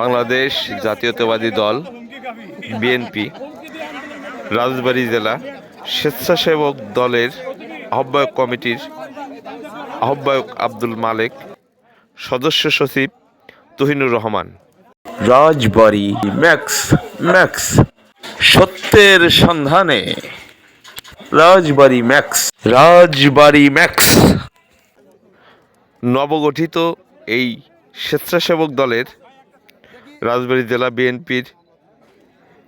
বাংলাদেশ জাতীয়তাবাদী দল বিএনপি রাজবাড়ী জেলা স্বেচ্ছাসেবক দলের আহ্বায়ক কমিটির আহ্বায়ক আব্দুল মালেক সদস্য সচিব তুহিনুর রহমান। রাজবাড়ি ম্যাক্স ম্যাক্স সত্যের সন্ধানে। রাজবাড়ী ম্যাক্স। রাজবাড়ি ম্যাক্স। নবগঠিত এই স্বেচ্ছাসেবক দলের রাজবাড়ী জেলা বিএনপির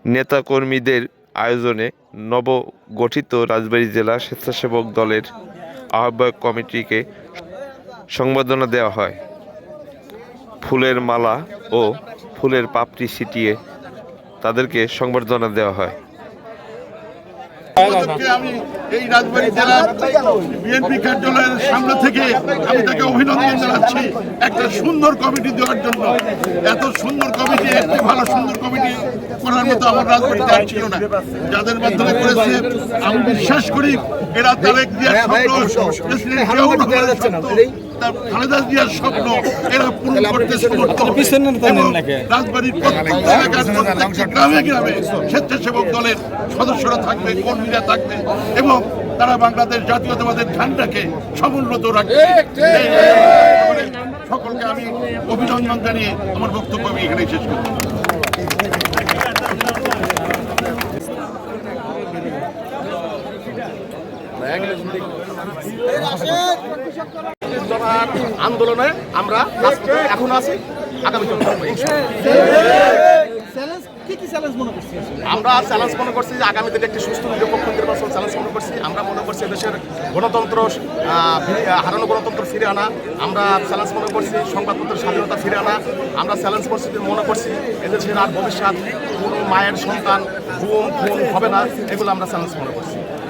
নেতাকর্মীদের আয়োজনে নবগঠিত রাজবাড়ী জেলা স্বেচ্ছাসেবক দলের আহ্বায়ক কমিটিকে সংবর্ধনা দেওয়া হয়। ফুলের মালা ও ফুলের পাপড়ি ছিটিয়ে তাদেরকে সংবর্ধনা দেওয়া হয়। আমি এই রাজবাড়ী জেলার বিএনপি কার্যালয়ের সামনে থেকে আমি তাকে অভিনন্দন জানাচ্ছি একটা সুন্দর কমিটি দেওয়ার জন্য। এত সুন্দর কমিটি, একটি ভালো সুন্দর কমিটি করার মতো আমার আর ছিল না। যাদের মাধ্যমে করেছে আমি বিশ্বাস করি এরা তারেক জিয়ার স্বপ্ন প্রেসিডেন্ট জিয়াউর রহমানের স্বপ্ন তার খালেদা জিয়ার স্বপ্ন এরা পূরণ করতে সমর্থ রাজবাড়ির প্রত্যেকটা এলাকার প্রত্যেকটা গ্রামে গ্রামে স্বেচ্ছাসেবক দলের সদস্যরা থাকবে কর্মীরা থাকবে এবং তারা বাংলাদেশ জাতীয়তাবাদের ধানটাকে সমুন্নত রাখবে। সকলকে আমি অভিনন্দন জানিয়ে আমার বক্তব্য আমি এখানে শেষ করছি। আন্দোলনে আমরা এখন আছি, আগামী আমরা চ্যালেঞ্জ মনে করছি যে আগামী দিনে একটি সুস্থ নিরপেক্ষ নির্বাচন চ্যালেঞ্জ মনে করছি। আমরা মনে করছি দেশের গণতন্ত্র হারানো গণতন্ত্র ফিরে আনা। আমরা চ্যালেঞ্জ মনে করছি সংবাদপত্রের স্বাধীনতা ফিরে আনা। আমরা চ্যালেঞ্জ করছি মনে করছি এদেশের আর ভবিষ্যৎ কোনো মায়ের সন্তান গুম খুন হবে না। এগুলো আমরা চ্যালেঞ্জ মনে করছি।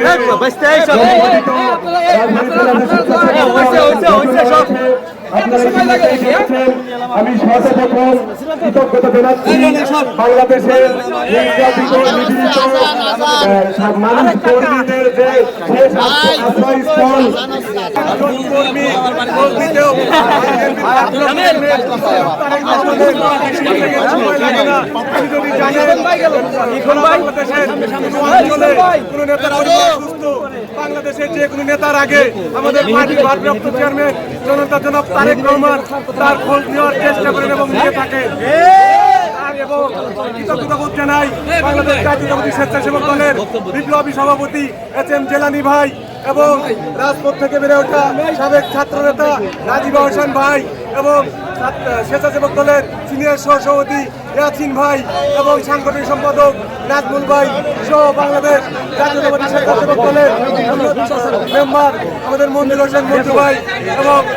এই বাসতে আমি সর্বপ্রথম কৃতজ্ঞতা জানাচ্ছি বাংলাদেশের মানুষ কর্মীদের যে শেষ আশ্রয়স্থল বাংলাদেশের যে কোনো নেতার আগে আমাদের পার্টির ভারপ্রাপ্ত চেয়ারম্যান জনতা জনাব তারেক রহমান তার খোঁজ নেওয়ার চেষ্টা করেন এবং নিয়ে থাকে এবং স্বেচ্ছাসেবক দলের বিপ্লবী সভাপতি এম ভাই এবং থেকে বেড়ে ওঠা সাবেক ভাই এবং স্বেচ্ছাসেবক দলের সিনিয়র সহসভাপতি ইয়াসিন ভাই এবং সাংগঠনিক সম্পাদক নাজমুল ভাই সহ বাংলাদেশ জাতীয়তাবাদী স্বেচ্ছাসেবক দলের মেম্বার আমাদের মন্দির হোসেন মঞ্জু ভাই এবং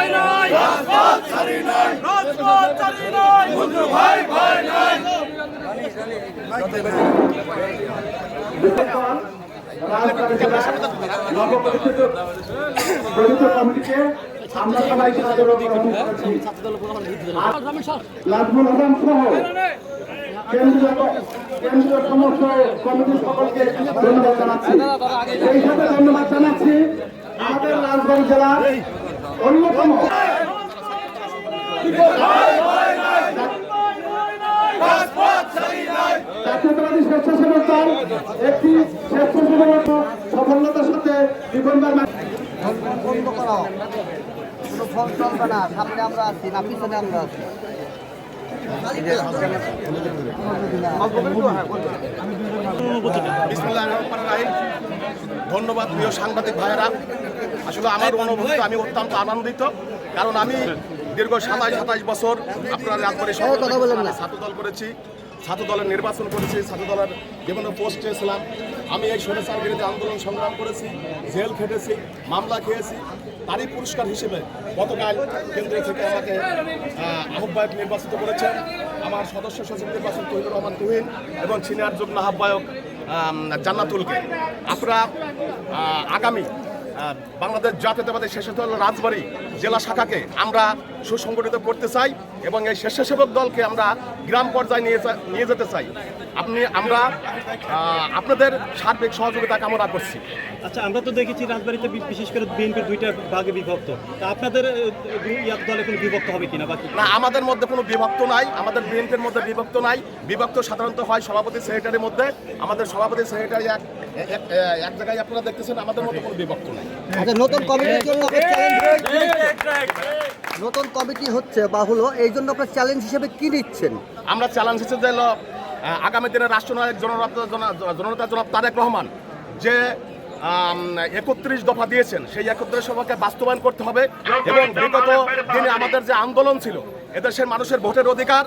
ভয় নাই। রাজপথ নাই। রাজপথ নাই। বন্ধু ভাই ভয় নাই। আমরা সবাই হাসান সহ কেন্দ্রীয় কেন্দ্রীয় সমস্ত কমিটির সকলকে ধন্যবাদ জানাচ্ছি সাথে ধন্যবাদ জানাচ্ছি আমাদের জেলার অন্যতম। জাতীয়তাবাদী স্বেচ্ছাসেবক দল একটি স্বেচ্ছাসেবক সফলতার সাথে বিপন্নবার বন্ধ করা। কোনো ফল চলবে না সামনে আমরা আছি, না, পিছনে আমরা আছি। ধন্যবাদ প্রিয় সাংবাদিক ভাইয়েরা। আসলে আমার অনুভূতি আমি অত্যন্ত আনন্দিত কারণ আমি দীর্ঘ সাতাশ সাতাশ বছর আপনার রাজবাড়ি ছাত্র দল করেছি ছাত্র দলের নির্বাচন করেছি ছাত্র দলের বিভিন্ন পোস্টে ছিলাম। আমি এই স্বৈরাচার বিরোধী আন্দোলন সংগ্রাম করেছি জেল খেটেছি মামলা খেয়েছি। তারই পুরস্কার হিসেবে গতকাল কেন্দ্র থেকে আমাকে আহ, আহ্বায়ক নির্বাচিত করেছেন আমার সদস্য সচিব নির্বাচন তহিদুর রহমান তুহিন এবং সিনিয়র যুগ্ম আহ্বায়ক জান্নাতুলকে। আপনারা আগামী বাংলাদেশ জাতীয়তাবাদী স্বেচ্ছাসেবক রাজবাড়ী জেলা শাখাকে আমরা সুসংগঠিত করতে চাই এবং এই স্বেচ্ছাসেবক দলকে আমরা গ্রাম পর্যায়ে নিয়ে নিয়ে যেতে চাই। আপনি আমরা আপনাদের সার্বিক সহযোগিতা কামনা করছি। আচ্ছা আমরা তো দেখেছি রাজবাড়িতে বিশেষ করে বিএনপির দুইটা ভাগে বিভক্ত। তা আপনাদের দলে কোনো বিভক্ত হবে কিনা বাকি না আমাদের মধ্যে কোনো বিভক্ত নাই। আমাদের বিএনপির মধ্যে বিভক্ত নাই। বিভক্ত সাধারণত হয় সভাপতি সেক্রেটারির মধ্যে। আমাদের সভাপতি সেক্রেটারি এক এক- জায়গায় আপনারা দেখতেছেন আমাদের মধ্যে কোনো বিভক্ত নাই। আচ্ছা নতুন কমিটির জন্য নতুন কমিটি হচ্ছে বা হলো এই জন্য আপনার চ্যালেঞ্জ হিসেবে কি নিচ্ছেন? আমরা চ্যালেঞ্জ হিসেবে আহ, আগামী দিনে রাষ্ট্রনায়ক জননেতা জনা- জননেতা জনাব তারেক রহমান যে একত্রিশ দফা দিয়েছেন সেই একত্রিশ দফাকে বাস্তবায়ন করতে হবে এবং বিগত দিনে আমাদের যে আন্দোলন ছিল এদেশের মানুষের ভোটের অধিকার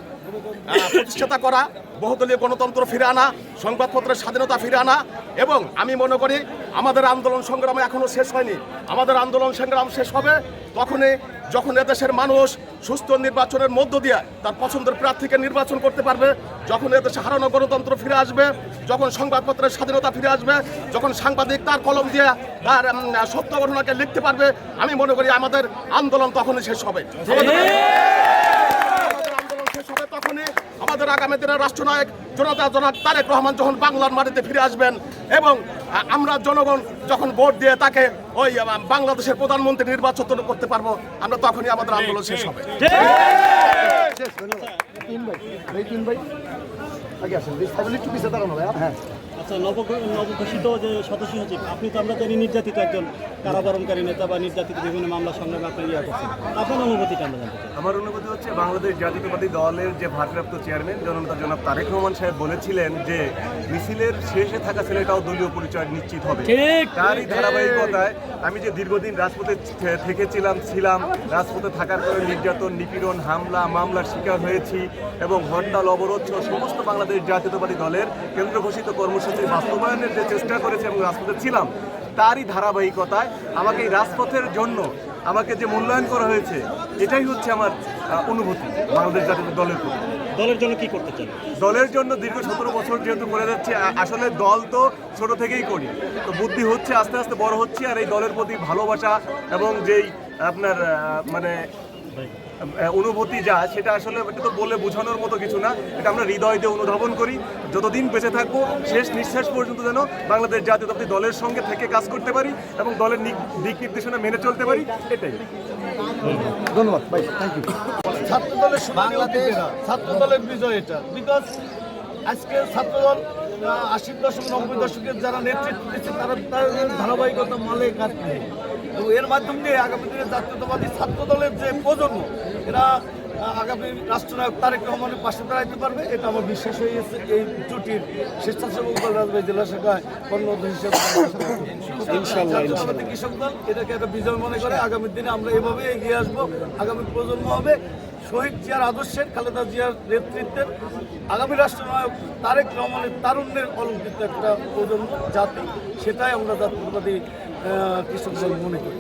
প্রতিষ্ঠাতা করা বহুদলীয় গণতন্ত্র ফিরে আনা, সংবাদপত্রের স্বাধীনতা ফিরে আনা এবং আমি মনে করি আমাদের আন্দোলন সংগ্রাম এখনও শেষ হয়নি। আমাদের আন্দোলন সংগ্রাম শেষ হবে তখনই যখন এদেশের মানুষ সুস্থ নির্বাচনের মধ্য দিয়ে তার পছন্দের প্রার্থীকে নির্বাচন করতে পারবে, যখন এদেশে হারানো গণতন্ত্র ফিরে আসবে, যখন সংবাদপত্রের স্বাধীনতা ফিরে আসবে, যখন সাংবাদিক তার কলম দিয়ে তার সত্য ঘটনাকে লিখতে পারবে, আমি মনে করি আমাদের আন্দোলন তখনই শেষ হবে আমাদের আন্দোলন শেষ হবে তখনই আমাদের আগামী দিনের রাষ্ট্রনায়ক জনতা জনাব তারেক রহমান যখন বাংলার মাটিতে ফিরে আসবেন এবং আমরা জনগণ যখন ভোট দিয়ে তাকে ওই বাংলাদেশের প্রধানমন্ত্রী নির্বাচন করতে পারব আমরা তখনই আমাদের আন্দোলন শেষ হবে। হ্যাঁ। আচ্ছা নব নবঘোষিত যে সদস্য সচিব আপনি তো আমরা জানি নির্যাতিত একজন। কারাবরণকারী নেতা বা নির্যাতিত বিভিন্ন মামলা সংগ্রামে আপনি ইয়া করছেন। আপনার অনুভূতিটা আমরা জানতে চাই। আমার অনুভূতি হচ্ছে বাংলাদেশ জাতীয়তাবাদী দলের যে ভারপ্রাপ্ত চেয়ারম্যান জনতা জনাব তারেক রহমান সাহেব বলেছিলেন যে মিছিলের শেষে থাকা ছেলেটাও দলীয় পরিচয় নিশ্চিত হবে। তারই ধারাবাহিকতায় আমি যে দীর্ঘদিন রাজপথে থেকেছিলাম ছিলাম রাজপথে থাকার পরে নির্যাতন নিপীড়ন হামলা মামলার শিকার হয়েছি এবং হরতাল অবরোধ সহ সমস্ত বাংলাদেশ জাতীয়তাবাদী দলের কেন্দ্র ঘোষিত কর্মসূচি বাস্তবায়নের যে চেষ্টা করেছে এবং রাজপথে ছিলাম তারই ধারাবাহিকতায় আমাকে এই রাজপথের জন্য আমাকে যে মূল্যায়ন করা হয়েছে এটাই হচ্ছে আমার অনুভূতি বাংলাদেশ জাতীয় দলের প্রতি। দলের জন্য কি করতে চান? দলের জন্য দীর্ঘ সতেরো বছর যেহেতু করে যাচ্ছে আসলে দল তো ছোট থেকেই করি। তো বুদ্ধি হচ্ছে আস্তে আস্তে বড় হচ্ছে আর এই দলের প্রতি ভালোবাসা এবং যেই আপনার মানে অনুভূতি যা সেটা আসলে এটা তো বলে বোঝানোর মতো কিছু না। এটা আমরা হৃদয় দিয়ে অনুধাবন করি। যতদিন বেঁচে থাকব শেষ নিঃশ্বাস পর্যন্ত যেন বাংলাদেশ জাতীয়তাবাদী দলের সঙ্গে থেকে কাজ করতে পারি এবং দলের দিক নির্দেশনা মেনে চলতে পারি এটাই। ধন্যবাদ ভাই থ্যাংক ইউ ছাত্র দলের বাংলাদেশ ছাত্র দলের বিজয় এটা। বিকজ আজকে ছাত্র দল আশির দশক নব্বই দশকের যারা নেতৃত্ব দিচ্ছে তারা তাদের ধারাবাহিকতা মালে কাজ এবং এর মাধ্যম দিয়ে আগামী দিনে জাতীয়তাবাদী ছাত্র দলের যে প্রজন্ম এরা আগামী রাষ্ট্রনায়ক তারেক রহমানের পাশে দাঁড়াইতে পারবে। এটা আমার বিশ্বাস হয়ে গেছে। এই জুটির স্বেচ্ছাসেবক দল রাজবাড়ী জেলা শাখায় কর্ণধর হিসেবে জাতীয়তাবাদী কৃষক দল এটাকে একটা বিজয় মনে করে আগামী দিনে আমরা এভাবে এগিয়ে আসব। আগামী প্রজন্ম হবে শহীদ জিয়ার আদর্শের খালেদা জিয়ার নেতৃত্বের আগামী রাষ্ট্রনায়ক তারেক রহমানের তারুণ্যের অলঙ্কৃত একটা প্রজন্ম জাতি। সেটাই আমরা জাতীয়তাবাদী আহ, কৃষক দল মনে করি।